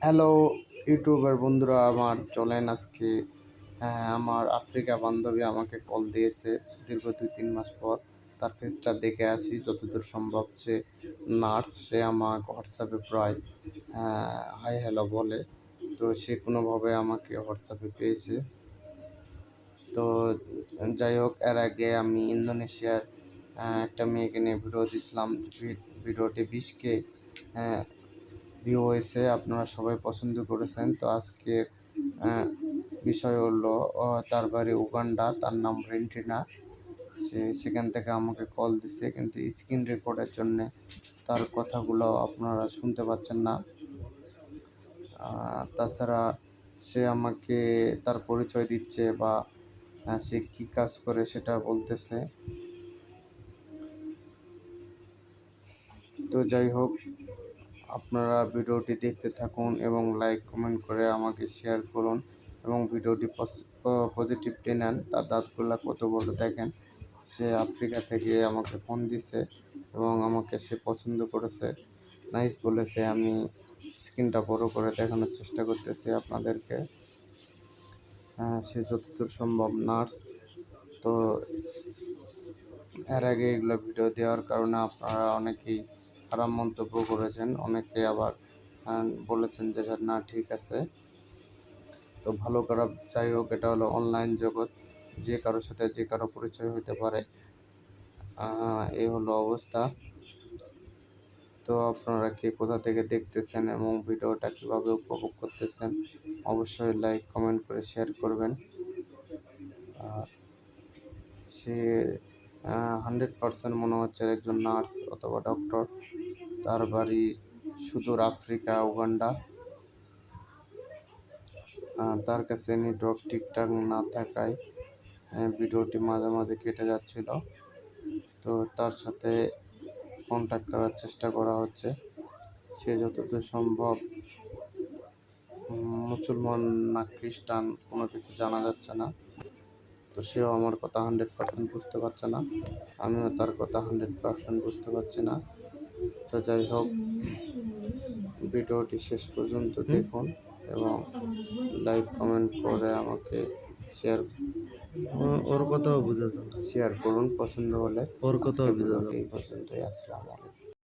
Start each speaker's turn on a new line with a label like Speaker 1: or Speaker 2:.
Speaker 1: Hello YouTuber বন্ধুরা আমার চলেন আজকে হ্যাঁ, আমার আফ্রিকা বান্ধবী আমাকে কল দিয়েছে দীর্ঘ দুই তিন মাস পর। তার ফেসটা দেখে আসি যতদূর সম্ভব সে নার্স সে আমার হোয়াটসঅ্যাপে প্রায় হাই হ্যালো বলে। তো সে কোনোভাবে আমাকে হোয়াটসঅ্যাপে পেয়েছে। তো যাই হোক এর আগে আমি ইন্দোনেশিয়ার একটা মেয়েকে নিয়ে ভিডিও দিছিলাম। ভি- ভিডিওটি বিশকে ভিউ হয়েছে আপনারা সবাই পছন্দ করেছেন। তো আজকে আহ, বিষয় হলো তার বাড়ি উগান্ডা তার নাম রেন্টিনা। সে সেখান থেকে আমাকে কল দিছে কিন্তু স্ক্রিন রেকর্ডের জন্যে তার কথাগুলো আপনারা শুনতে পাচ্ছেন না। তাছাড়া সে আমাকে তার পরিচয় দিচ্ছে বা সে কী কাজ করে সেটা বলতেছে। তো যাই হোক আপনারা ভিডিওটি দেখতে থাকুন এবং লাইক কমেন্ট করে আমাকে শেয়ার করুন এবং ভিডিওটি পজিটিভলি নেন তার দাঁতগুলো কত বড় দেখেন সে আফ্রিকা থেকে আমাকে ফোন দিছে এবং আমাকে সে পছন্দ করেছে। নাইস বলেছে আমি স্ক্রিনটা বড় করে দেখানোর চেষ্টা করতেছি আপনাদেরকে। হ্যাঁ, সে যতদূর সম্ভব নার্স তো এর আগে এগুলো ভিডিও দেওয়ার কারণে আপনারা অনেকেই খারাপ মন্তব্য করেছেন। অনেকে আবার বলেছেন যে না, ঠিক আছে। তো ভালো খারাপ, যাই হোক, এটা হলো অনলাইন জগৎ। যে কারোর সাথে যে কারও পরিচয় হতে পারে এই হলো অবস্থা। তো আপনারা কে কোথা থেকে দেখতেছেন এবং ভিডিওটা কীভাবে উপভোগ করতেছেন, অবশ্যই লাইক, কমেন্ট করে শেয়ার করবেন। সে হান্ড্রেড পার্সেন্ট মনে হচ্ছে একজন নার্স অথবা ডক্টর তার বাড়ি সুদূর আফ্রিকা, উগান্ডা। তার কাছে নেটওয়ার্ক ঠিকঠাক না থাকায় ভিডিওটি মাঝে মাঝে কেটে যাচ্ছিল। তো তার সাথে কন্ট্যাক্ট করার চেষ্টা করা হচ্ছে। সে যতদূর সম্ভব মুসলমান না খ্রিস্টান কোনো কিছু জানা যাচ্ছে না। তো সেও আমার কথা হান্ড্রেড পার্সেন্ট বুঝতে পারছে না। আমিও তার কথা হান্ড্রেড পার্সেন্ট বুঝতে পারছি না। তো যাই হোক ভিডিওটি শেষ পর্যন্ত দেখুন এবং লাইক কমেন্ট করে আমাকে শেয়ার
Speaker 2: ওর কথাও বুঝে
Speaker 1: শেয়ার করুন পছন্দ হলে।
Speaker 2: ওর কথাও বুঝে
Speaker 1: পর্যন্তই আসসালামু আলাইকুম।